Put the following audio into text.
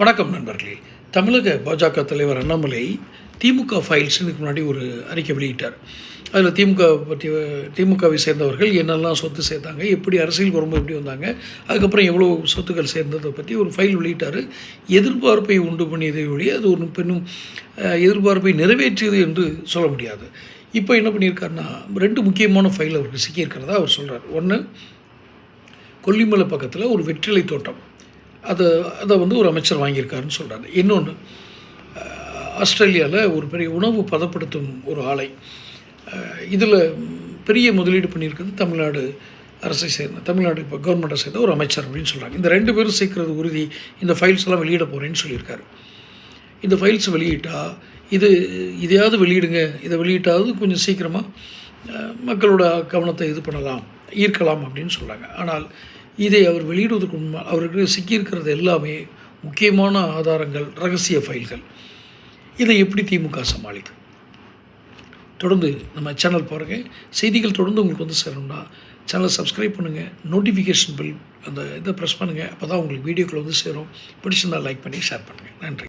வணக்கம் நண்பர்களே. தமிழக பாஜக தலைவர் அண்ணாமலை திமுக ஃபைல்ஸ் இதுக்கு முன்னாடி ஒரு அறிக்கை வெளியிட்டார். அதில் திமுக பற்றி திமுகவை சேர்ந்தவர்கள் என்னெல்லாம் சொத்து சேர்த்தாங்க எப்படி அரசியல் வரும்போது எப்படி வந்தாங்க அதுக்கப்புறம் எவ்வளோ சொத்துக்கள் சேர்ந்ததை பற்றி ஒரு ஃபைல் வெளியிட்டார். எதிர்பார்ப்பை உண்டு பண்ணியதை ஒழிய அது ஒரு பெண்ணும் எதிர்பார்ப்பை நிறைவேற்றியது என்று சொல்ல முடியாது. இப்போ என்ன பண்ணியிருக்காருன்னா ரெண்டு முக்கியமான ஃபைல் அவருக்கு சிக்கியிருக்கிறதா அவர் சொல்கிறார் ஒன்று கொல்லிமலை பக்கத்தில் ஒரு வெற்றிலை தோட்டம். அதை அதை வந்து ஒரு அமைச்சர் வாங்கியிருக்காருன்னு சொல்கிறாரு இன்னொன்று ஆஸ்திரேலியாவில் ஒரு பெரிய உணவு பதப்படுத்தும் ஒரு ஆலை இதில் பெரிய முதலீடு பண்ணியிருக்கிறது தமிழ்நாடு அரசை சேர்ந்த தமிழ்நாடு இப்போ கவர்மெண்ட்டை சேர்ந்த ஒரு அமைச்சர் அப்படின்னு சொல்கிறாங்க இந்த ரெண்டு பேரும் சேர்க்கறது உறுதி இந்த ஃபைல்ஸ் எல்லாம் வெளியிட போகிறேன்னு சொல்லியிருக்காரு. இந்த ஃபைல்ஸ் வெளியிட்டால் இது இதையாவது வெளியிடுங்க இதை வெளியிட்டாவது கொஞ்சம் சீக்கிரமாக மக்களோட கவனத்தை இது பண்ணலாம் ஈர்க்கலாம் அப்படின்னு சொல்கிறாங்க ஆனால் இதை அவர் வெளியிடுவதற்கு முன்னால் அவருக்கு சிக்கியிருக்கிறது எல்லாமே முக்கியமான ஆதாரங்கள் ரகசிய ஃபைல்கள். இதை எப்படி திமுக சமாளிக்கும் தொடர்ந்து நம்ம சேனல் பாருங்கள் செய்திகள் தொடர்ந்து உங்களுக்கு வந்து சேரணும்னா சேனலை சப்ஸ்கிரைப் பண்ணுங்கள் நோட்டிஃபிகேஷன் பில் அந்த இதை ப்ரெஸ் பண்ணுங்கள் அப்போ தான் உங்களுக்கு வீடியோக்கள் வந்து சேரும். பிடிச்சிருந்தால் லைக் பண்ணி ஷேர் பண்ணுங்கள் நன்றி.